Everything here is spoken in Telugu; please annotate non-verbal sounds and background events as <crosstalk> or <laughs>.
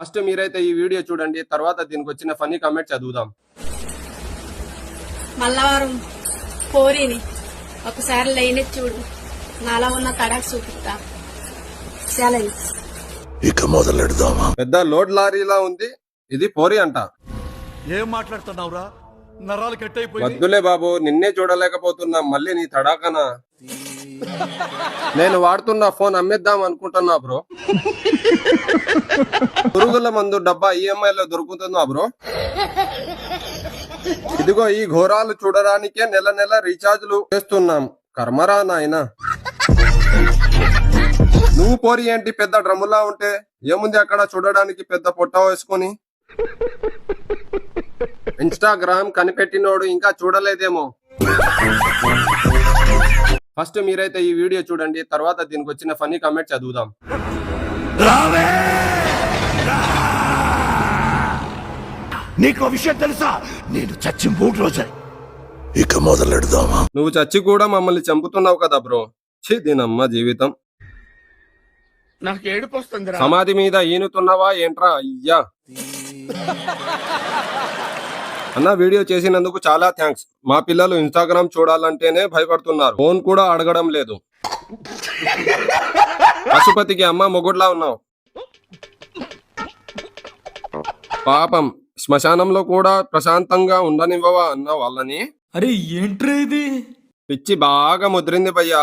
ఫస్ట్ మీరైతే ఈ వీడియో చూడండి తర్వాత దీనికి వచ్చిన ఫన్నీ కామెంట్ చదువుదాం. మల్లవారం పోరిని ఒకసారి లైన్ చూడు. నాలో ఉన్న తడాకు చూపిస్తా. ఛాలెంజ్. ఇక మొదలెడదామా? పెద్ద లోడ్ లారీలా ఉంది ఇది పోరి అంట. ఏం మాట్లాడుతున్నావురా? నరాలు కట్టయిపోయి వద్దులే బాబు నిన్నే చూడలేకపోతున్నా మళ్ళీ నీ తడాకనా? <laughs> నేను వాడుతున్న ఫోన్ అమ్మేద్దాం అనుకుంటున్నా బ్రో. <laughs> పురుగుల మందు డబ్బా ఈఎంఐ లో దొరుకుతుందా బ్రో? ఇదిగో ఈ ఘోరాలు చూడడానికే నెల నెల రీఛార్జ్లు చేస్తున్నాం. కర్మరా నాయన. నువ్వు పోరి ఏంటి పెద్ద డ్రమ్ములా ఉంటే? ఏముంది అక్కడ చూడడానికి పెద్ద పొట్ట వేసుకొని? ఇన్స్టాగ్రామ్ కనిపెట్టినోడు ఇంకా చూడలేదేమో. ఫస్ట్ మీరైతే ఈ వీడియో చూడండి తర్వాత దీనికి వచ్చిన ఫన్నీ కామెంట్ చదువుదాం. రావే! నీకు విషయం తెలుసా? నేను చచ్చి మూడు రోజులు. ఇక మొదలెడదామా? నువ్వు చచ్చి కూడా మమ్మల్ని చంపుతున్నావు కదా బ్రో. ఛీ దీనమ్మ జీవితం. నాకు ఏడుపు వస్తుందిరా. సమాధి మీద ఈనుతున్నావా ఏంట్రా? అయ్యా. అన్న వీడియో చేసినందుకు చాలా థ్యాంక్స్. మా పిల్లలు ఇన్స్టాగ్రామ్ చూడాలంటేనే భయపడుతున్నారు. ఫోన్ కూడా అడగడం లేదు. పశుపతికి అమ్మ మొగుడ్లా ఉన్నావు. పాపం శ్మశానంలో కూడా ప్రశాంతంగా ఉండనివ్వవా అన్న వాళ్ళని అరే ఏంట్రా ఇది? పిచ్చి బాగా ముదిరింది భయ్యా